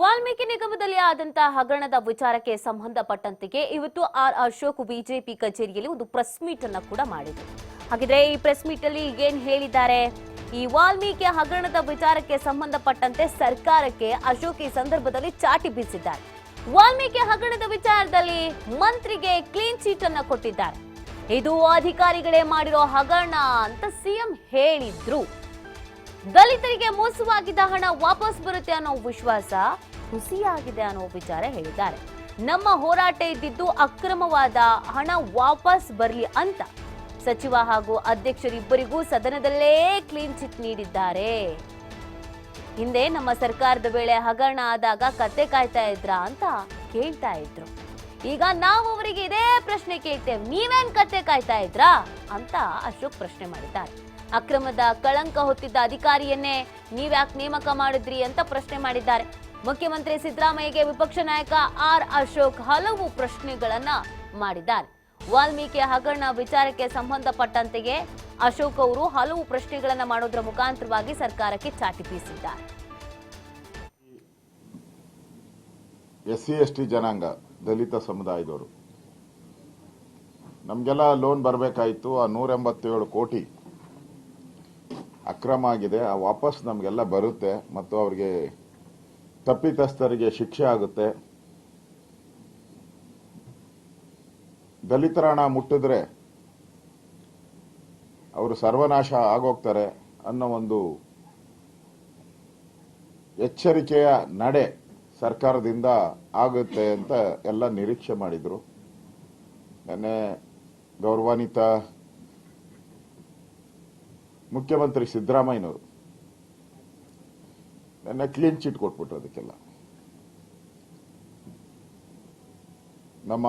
ವಾಲ್ಮೀಕಿ ನಿಗಮದಲ್ಲಿ ಆದಂತಹ ಹಗರಣದ ವಿಚಾರಕ್ಕೆ ಸಂಬಂಧಪಟ್ಟಂತೆಗೆ ಇವತ್ತು ಆರ್ ಅಶೋಕ್ ಬಿಜೆಪಿ ಕಚೇರಿಯಲ್ಲಿ ಒಂದು ಪ್ರೆಸ್ ಮೀಟ್ ಅನ್ನ ಕೂಡ ಮಾಡಿದ್ರು. ಹಾಗಿದ್ರೆ ಈ ಪ್ರೆಸ್ ಮೀಟ್ ಅಲ್ಲಿ ಏನ್ ಹೇಳಿದ್ದಾರೆ? ಈ ವಾಲ್ಮೀಕಿ ಹಗರಣದ ವಿಚಾರಕ್ಕೆ ಸಂಬಂಧಪಟ್ಟಂತೆ ಸರ್ಕಾರಕ್ಕೆ ಅಶೋಕ್ ಈ ಸಂದರ್ಭದಲ್ಲಿ ಚಾಟಿ ಬೀಸಿದ್ದಾರೆ. ವಾಲ್ಮೀಕಿ ಹಗರಣದ ವಿಚಾರದಲ್ಲಿ ಮಂತ್ರಿಗೆ ಕ್ಲೀನ್ ಚೀಟ್ ಅನ್ನ ಕೊಟ್ಟಿದ್ದಾರೆ. ಇದು ಅಧಿಕಾರಿಗಳೇ ಮಾಡಿರೋ ಹಗರಣ ಅಂತ ಸಿಎಂ ಹೇಳಿದ್ರು. ದಲಿತರಿಗೆ ಮೋಸವಾಗಿದ್ದ ಹಣ ವಾಪಸ್ ಬರುತ್ತೆ ಅನ್ನೋ ವಿಶ್ವಾಸ ಹುಸಿಯಾಗಿದೆ ಅನ್ನೋ ವಿಚಾರ ಹೇಳಿದ್ದಾರೆ. ನಮ್ಮ ಹೋರಾಟ ಇದ್ದಿದ್ದು ಅಕ್ರಮವಾದ ಹಣ ವಾಪಸ್ ಬರಲಿ ಅಂತ ಸಚಿವ ಹಾಗೂ ಅಧ್ಯಕ್ಷರಿಬ್ಬರಿಗೂ ಸದನದಲ್ಲೇ ಕ್ಲೀನ್ ಚಿಟ್ ನೀಡಿದ್ದಾರೆ. ಹಿಂದೆ ನಮ್ಮ ಸರ್ಕಾರದ ವೇಳೆ ಹಗರಣ ಆದಾಗ ಕತೆ ಕಾಯ್ತಾ ಇದ್ರ ಅಂತ ಕೇಳ್ತಾ ಇದ್ರು. ಈಗ ನಾವು ಅವರಿಗೆ ಇದೇ ಪ್ರಶ್ನೆ ಕೇಳ್ತೇವೆ, ನೀವೇನ್ ಕತೆ ಕಾಯ್ತಾ ಇದ್ರಾ ಅಂತ ಅಶೋಕ್ ಪ್ರಶ್ನೆ ಮಾಡಿದ್ದಾರೆ. ಅಕ್ರಮದ ಕಳಂಕ ಹೊತ್ತಿದ್ದ ಅಧಿಕಾರಿಯನ್ನೇ ನೀವ್ಯಾಕೆ ನೇಮಕ ಮಾಡಿದ್ರಿ ಅಂತ ಪ್ರಶ್ನೆ ಮಾಡಿದ್ದಾರೆ. ಮುಖ್ಯಮಂತ್ರಿ ಸಿದ್ದರಾಮಯ್ಯಗೆ ವಿಪಕ್ಷ ನಾಯಕ ಆರ್ ಅಶೋಕ್ ಹಲವು ಪ್ರಶ್ನೆಗಳನ್ನ ಮಾಡಿದ್ದಾರೆ. ವಾಲ್ಮೀಕಿ ಹಗರಣ ವಿಚಾರಕ್ಕೆ ಸಂಬಂಧಪಟ್ಟಂತೆಯೇ ಅಶೋಕ್ ಅವರು ಹಲವು ಪ್ರಶ್ನೆಗಳನ್ನ ಮಾಡೋದ್ರ ಮುಖಾಂತರವಾಗಿ ಸರ್ಕಾರಕ್ಕೆ ಚಾಟಿ ಬೀಸಿದ್ದಾರೆ. ಎಸ್ ಸಿ ಎಸ್ ಟಿ ಜನಾಂಗ, ದಲಿತ ಸಮುದಾಯದವರು. ನಮಗೆಲ್ಲ ಲೋನ್ ಬರಬೇಕಾಯಿತು. ಆ ನೂರ ಎಂಬತ್ತೇಳು ಕೋಟಿ ಅಕ್ರಮ ಆಗಿದೆ, ಆ ವಾಪಸ್ ನಮಗೆಲ್ಲ ಬರುತ್ತೆ ಮತ್ತು ಅವರಿಗೆ ತಪ್ಪಿತಸ್ಥರಿಗೆ ಶಿಕ್ಷೆ ಆಗುತ್ತೆ. ದಲಿತರ ಹಣ ಮುಟ್ಟಿದ್ರೆ ಅವರು ಸರ್ವನಾಶ ಆಗೋಗ್ತಾರೆ ಅನ್ನೋ ಒಂದು ಎಚ್ಚರಿಕೆಯ ನಡೆ ಸರ್ಕಾರದಿಂದ ಆಗುತ್ತೆ ಅಂತ ಎಲ್ಲ ನಿರೀಕ್ಷೆ ಮಾಡಿದ್ರು. ನೆನ್ನೆ ಗೌರವಾನ್ವಿತ ಮುಖ್ಯಮಂತ್ರಿ ಸಿದ್ದರಾಮಯ್ಯನವರು ನನ್ನ ಕ್ಲೀನ್ ಚಿಟ್ ಕೊಟ್ಬಿಟ್ರು ಅದಕ್ಕೆಲ್ಲ. ನಮ್ಮ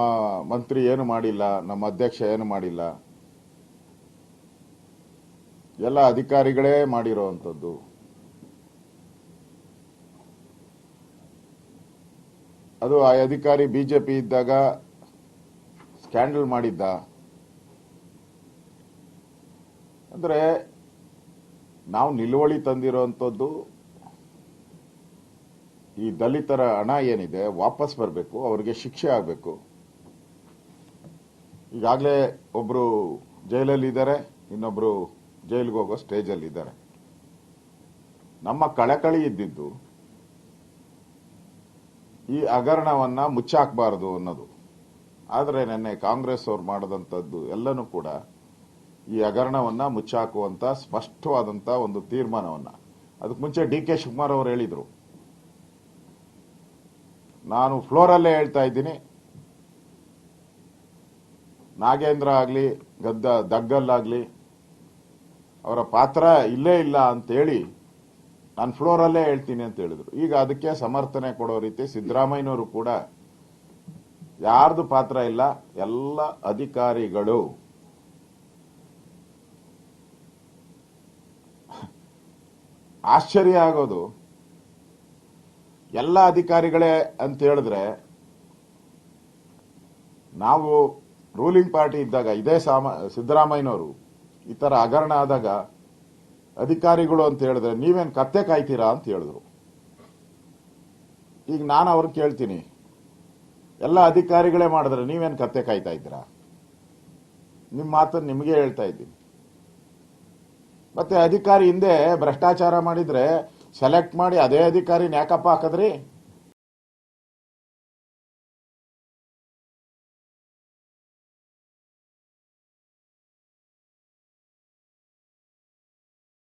ಮಂತ್ರಿ ಏನು ಮಾಡಿಲ್ಲ, ನಮ್ಮ ಅಧ್ಯಕ್ಷ ಏನು ಮಾಡಿಲ್ಲ. ಎಲ್ಲ ಅಧಿಕಾರಿಗಳೇ ಮಾಡಿರೋವಂಥದ್ದು. ಅದು ಆ ಅಧಿಕಾರಿ ಬಿಜೆಪಿ ಇದ್ದಾಗ ಸ್ಕ್ಯಾಂಡಲ್ ಮಾಡಿದ್ದ. ಅಂದ್ರೆ ನಾವು ನಿಲುವಳಿ ತಂದಿರೋವಂಥದ್ದು ಈ ದಲಿತರ ಹಣ ಏನಿದೆ ವಾಪಸ್ ಬರಬೇಕು, ಅವರಿಗೆ ಶಿಕ್ಷೆ ಆಗಬೇಕು. ಈಗಾಗಲೇ ಒಬ್ರು ಜೈಲಲ್ಲಿ ಇದ್ದಾರೆ, ಇನ್ನೊಬ್ರು ಜೈಲಿಗೆ ಹೋಗೋ ಸ್ಟೇಜಲ್ಲಿ ಇದ್ದಾರೆ. ನಮ್ಮ ಕಳಕಳಿ ಇದ್ದಿದ್ದು ಈ ಹಗರಣವನ್ನ ಮುಚ್ಚಾಕಬಾರದು ಅನ್ನೋದು. ಆದರೆ ನೆನ್ನೆ ಕಾಂಗ್ರೆಸ್ ಅವ್ರು ಮಾಡಿದಂಥದ್ದು ಎಲ್ಲನೂ ಕೂಡ ಈ ಹಗರಣವನ್ನ ಮುಚ್ಚಾಕುವಂತ ಸ್ಪಷ್ಟವಾದಂತ ಒಂದು ತೀರ್ಮಾನವನ್ನ. ಅದಕ್ಕೆ ಮುಂಚೆ ಡಿ ಕೆ ಶಿವಕುಮಾರ್ ಅವರು ಹೇಳಿದ್ರು. ನಾನು ಫ್ಲೋರಲ್ಲೇ ಹೇಳ್ತಾ ಇದ್ದೀನಿ. ನಾಗೇಂದ್ರ ಆಗ್ಲಿ, ಗದ್ದ ದಗ್ಗಲ್ಲಾಗ್ಲಿ ಅವರ ಪಾತ್ರ ಇಲ್ಲೇ ಇಲ್ಲ ಅಂತ ಹೇಳಿ ನಾನು ಫ್ಲೋರಲ್ಲೇ ಹೇಳ್ತೀನಿ ಅಂತ ಹೇಳಿದ್ರು. ಈಗ ಅದಕ್ಕೆ ಸಮರ್ಥನೆ ಕೊಡೋ ರೀತಿ ಸಿದ್ದರಾಮಯ್ಯನವರು ಕೂಡ ಯಾರ್ದು ಪಾತ್ರ ಇಲ್ಲ, ಎಲ್ಲ ಅಧಿಕಾರಿಗಳು ಆಶ್ಚರ್ಯ ಆಗೋದು. ಎಲ್ಲ ಅಧಿಕಾರಿಗಳೇ ಅಂತ ಹೇಳಿದ್ರೆ, ನಾವು ರೂಲಿಂಗ್ ಪಾರ್ಟಿ ಇದ್ದಾಗ, ಇದೇ ಸಾಮ, ಸಿದ್ದರಾಮಯ್ಯನವರು, ಈ ಥರ ಹಗರಣ ಆದಾಗ ಅಧಿಕಾರಿಗಳು ಅಂತ ಹೇಳಿದ್ರೆ, ನೀವೇನು ಕತ್ತೆ ಕಾಯ್ತೀರಾ ಅಂತ ಹೇಳಿದ್ರು. ಈಗ ನಾನು ಅವ್ರು ಕೇಳ್ತೀನಿ, ಎಲ್ಲ ಅಧಿಕಾರಿಗಳೇ ಮಾಡಿದ್ರೆ ನೀವೇನು ಕತ್ತೆ ಕಾಯ್ತಾ ಇದ್ದೀರಾ? ನಿಮ್ಮ ಮಾತನ್ನು ನಿಮಗೆ ಹೇಳ್ತಾ ಇದ್ದೀನಿ. ಮತ್ತೆ ಅಧಿಕಾರಿ ಹಿಂದೆ ಭ್ರಷ್ಟಾಚಾರ ಮಾಡಿದ್ರೆ ಸೆಲೆಕ್ಟ್ ಮಾಡಿ ಅದೇ ಅಧಿಕಾರಿನ ಯಾಕಪ್ಪ ಹಾಕದ್ರಿ?